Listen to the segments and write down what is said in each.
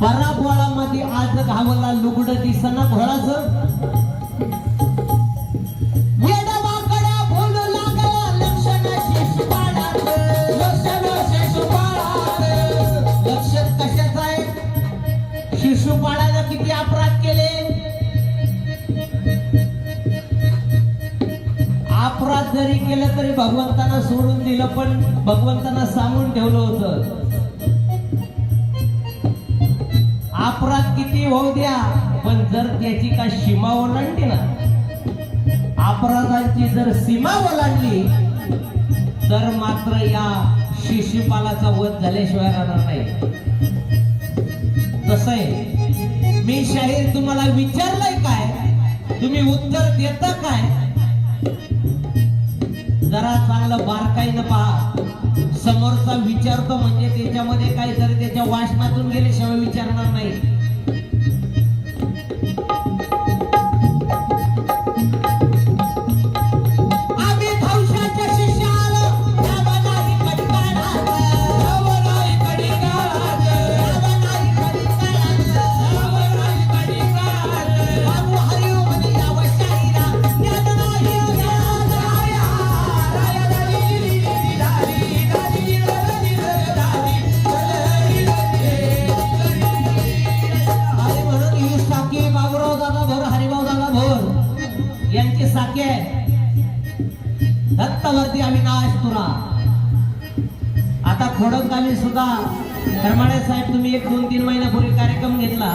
पराबोळामध्ये आज घावला लुगड दिसना घोळाच. येडवाकड्या बोलू लागला आहे? शिशुपाळानं किती अपराध केले? अपराध जरी केलं तरी भगवंतांना सोडून दिलं पण भगवंतांना सांगून ठेवलं होतं. अपराध किती होऊ द्या पण जर त्याची का सीमा ओलांडली ना अपराधांची जर सीमा ओलांडली तर मात्र या शिशुपालाचा वध झाल्याशिवाय राहणार नाही. कसं आहे. मी शाहीर तुम्हाला विचारलंय काय? तुम्ही उत्तर देता काय? जरा चांगलं बारकाईनं पहा. समोरचा विचारतो म्हणजे त्याच्यामध्ये काहीतरी त्याच्या वाचनातून गेल्याशिवाय विचारणार नाही. आम्ही सुद्धा करमाळे साहेब तुम्ही एक दोन तीन महिन्यापूर्वी कार्यक्रम घेतला.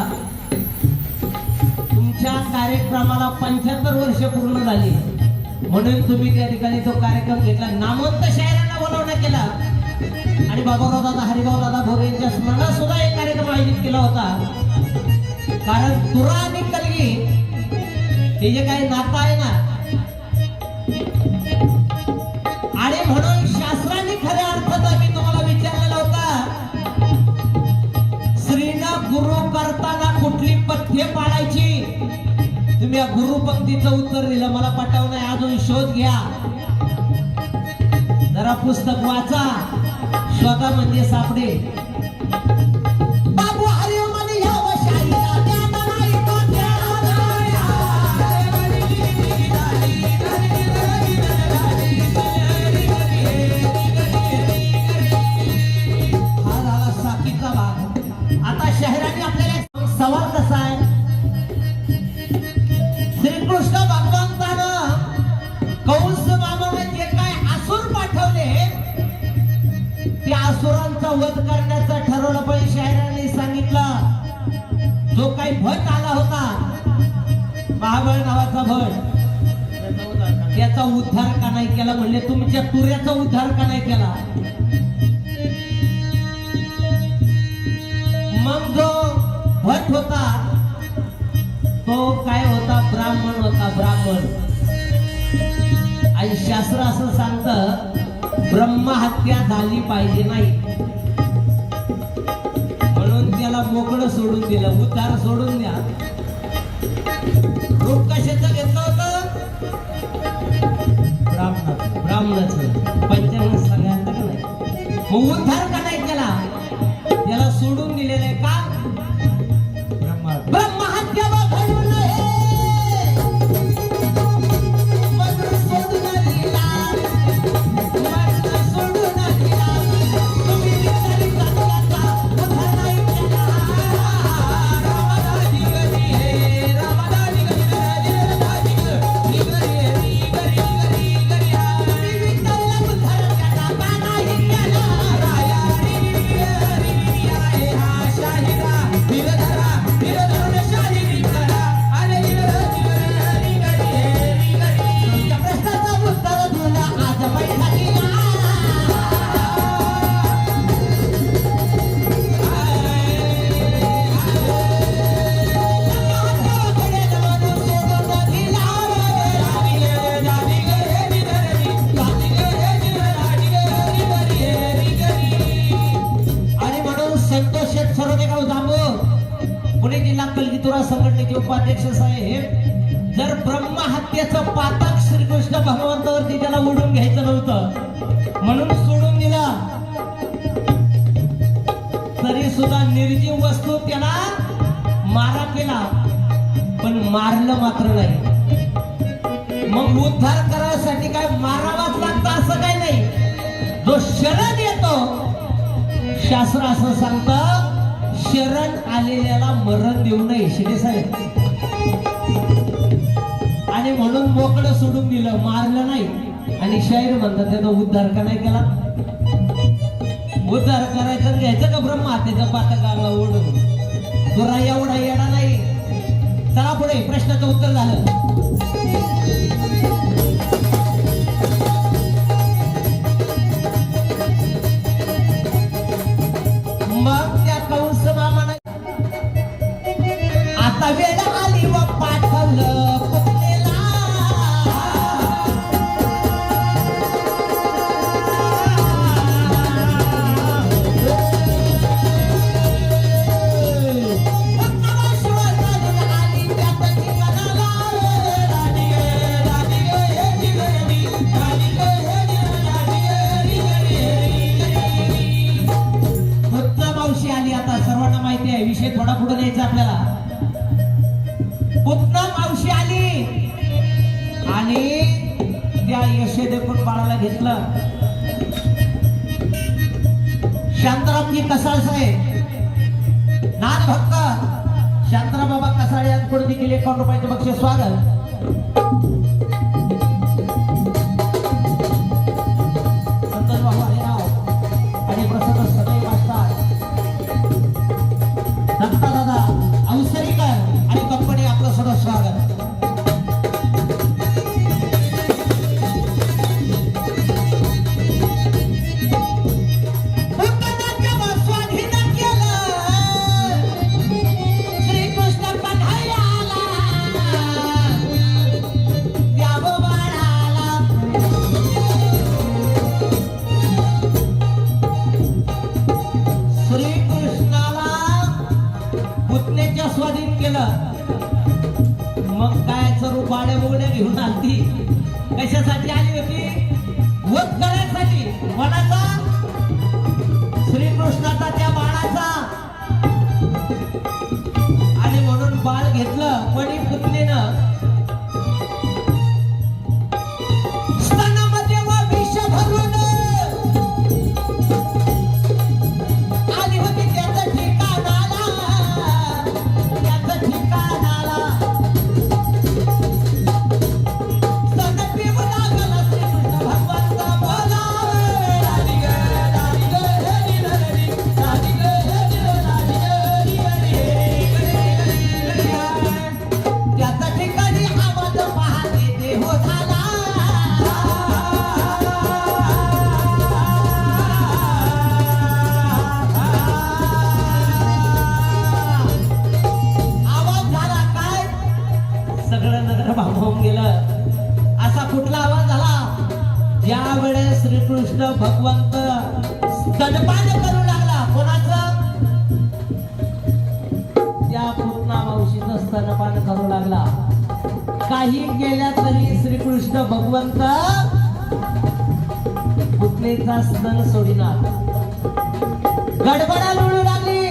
तुमच्या कार्यक्रमाला पंच्याहत्तर वर्ष पूर्ण झाली. म्हणून तुम्ही त्या ठिकाणी तो कार्यक्रम घेतला. नामवंत शायरांना बोलवणं केला. आणि बाबाराव दादा हरिभाऊ दादा भोरे यांच्या स्मरणात सुद्धा एक कार्यक्रम आयोजित केला होता. कारण तुरा आणि कलगी हे जे काही नातं आहे ना आणि म्हणून करताना कुठली पथ्य पाळायची? तुम्ही या गुरुपंक्तीचं उत्तर दिलं मला पटाव नाही अजून शोध घ्या. जरा पुस्तक वाचा. स्वतः म्हणजे सापडे असुरांचा वध करण्याचं ठरवलं पण शहराने सांगितलं. जो काही भट आला होता महाबळ नावाचा भट त्याचा उद्धार का नाही केला? म्हणले तुमच्या तुऱ्याचा उद्धार का नाही केला? मग जो भट होता तो काय होता? ब्राह्मण होता ब्राह्मण. आणि शास्त्र असं सांगत ब्रह्महत्या झाली पाहिजे नाही. म्हणून त्याला मोकळं सोडून दिलं. उतार सोडून द्या. रूप कशाचं घेतलं होतं? ब्राह्मणाचं. ब्राह्मणाचं पंचांग सगळ्यांना नाही? मग उद्धार का नाही त्याला त्याला सोडून दिलेलं आहे का? म्हणून सोडून दिला. तरी सुद्धा निर्जीव वस्तू त्याला मारा केला. पण मारलं मात्र नाही. मग उद्धार करायसाठी काय मारावाच लागतं असं काही नाही. जो शरण येतो शास्त्र असं सांगत शरण आलेल्याला मरण देऊ नये शिंदे साहेब. आणि म्हणून मोकळं सोडून दिलं मारलं नाही. आणि शाहीर म्हणतात त्याचा उद्धार का नाही केला. उद्धार करायचा घ्यायचं का ब्रह्मातेचा पातकाला ओढून. तो राया एवढा येणार नाही. चला पुढे प्रश्नाचं उत्तर झालं. शांतारामजी कसाळ साहेब नाथ भक्त शांतराम बाबा कसाळ यांकडून देखील एक रुपयाचं बक्षीस स्वागत. मणी पुतणीनं कृष्ण भगवंत. दडपान करू लागला. कोणाचं? त्या पूर्णा मावशीचं स्तनपान करू लागला. काही गेल्या तरी श्रीकृष्ण भगवंत पुतळीचा स्तन सोडिणार. गडबडा लोळू लागली.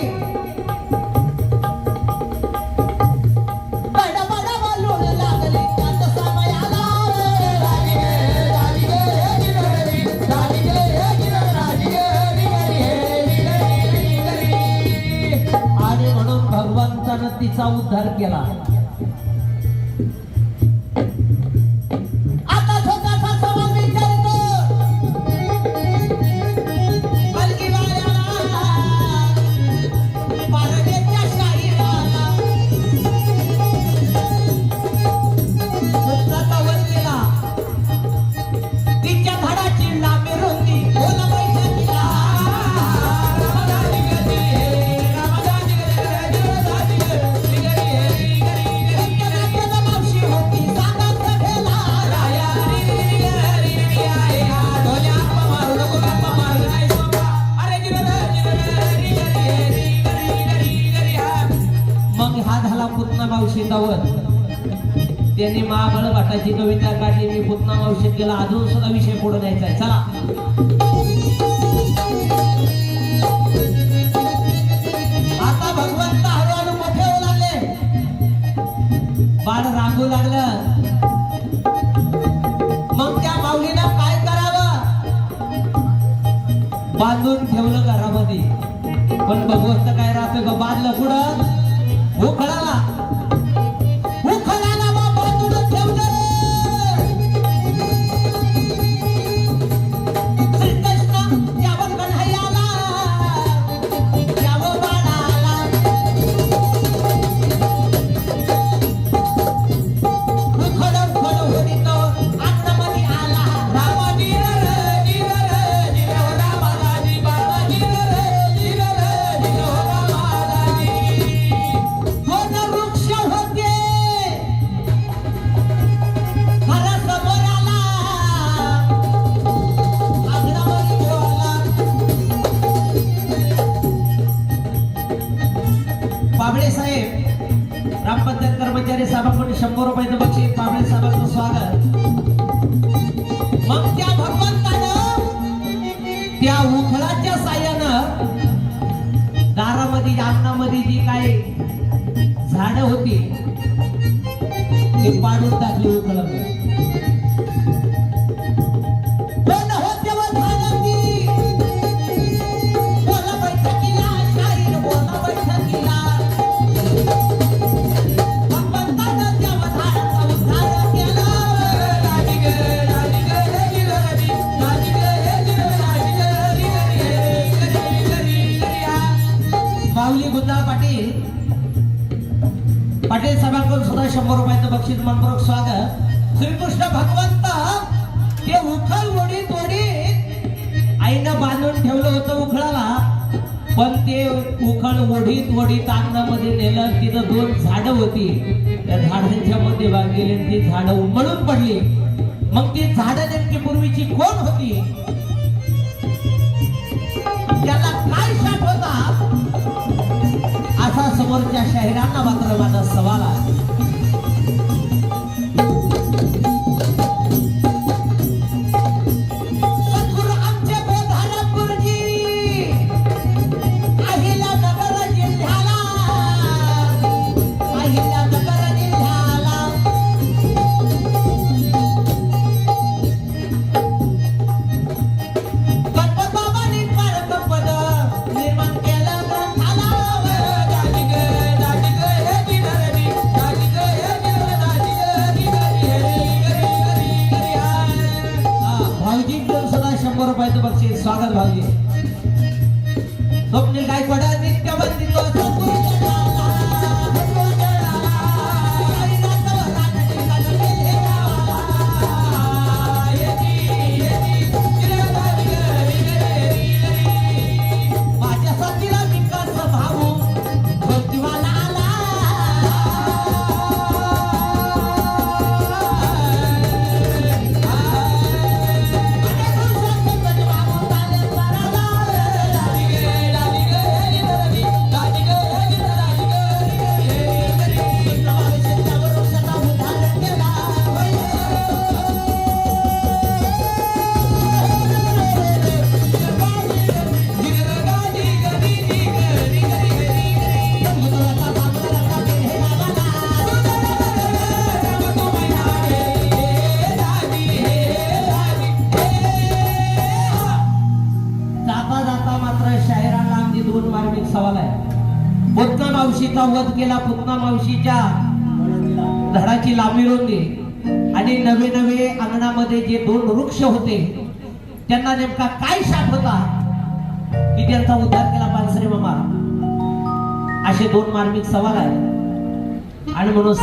उद्धार केला. आपल्याला अजून सुद्धा विषय पुढे द्यायचा आहे. चला. बाळ लागलं. मग त्या माऊलीनं काय करावं? बांधून ठेवलं घरामध्ये पण भगवंत काय राहतोय बांधलं पुढं शंभर रुपयाचं बक्षीस पाबळे स्वागत. पण ते उखळ ओढीत ओढीत अंगणामध्ये नेलं तिथं दोन झाड होती. त्या झाडांच्या मध्ये भाग गेले ती झाडं उमळून पडली. मग ती झाडं नेमकी पूर्वीची कोण होती? त्याला काय शाप होता? असा समोरच्या शहरांना मात्र माझा सवाल आहे. रुपयाचं बक्षीस. स्वागत भाग्य स्वप्नील गायकवाड मावशीचा वध केला पुतना मावशीच्या. झाडाची लांबी रोंदी आणि नवे नवे अंगणामध्ये जे दोन वृक्ष होते त्यांना नेमका काय शाप होता कि त्यांचा उद्धार केला पानसरे मामा? असे दोन मार्मिक सवाल आहेत. आणि म्हणून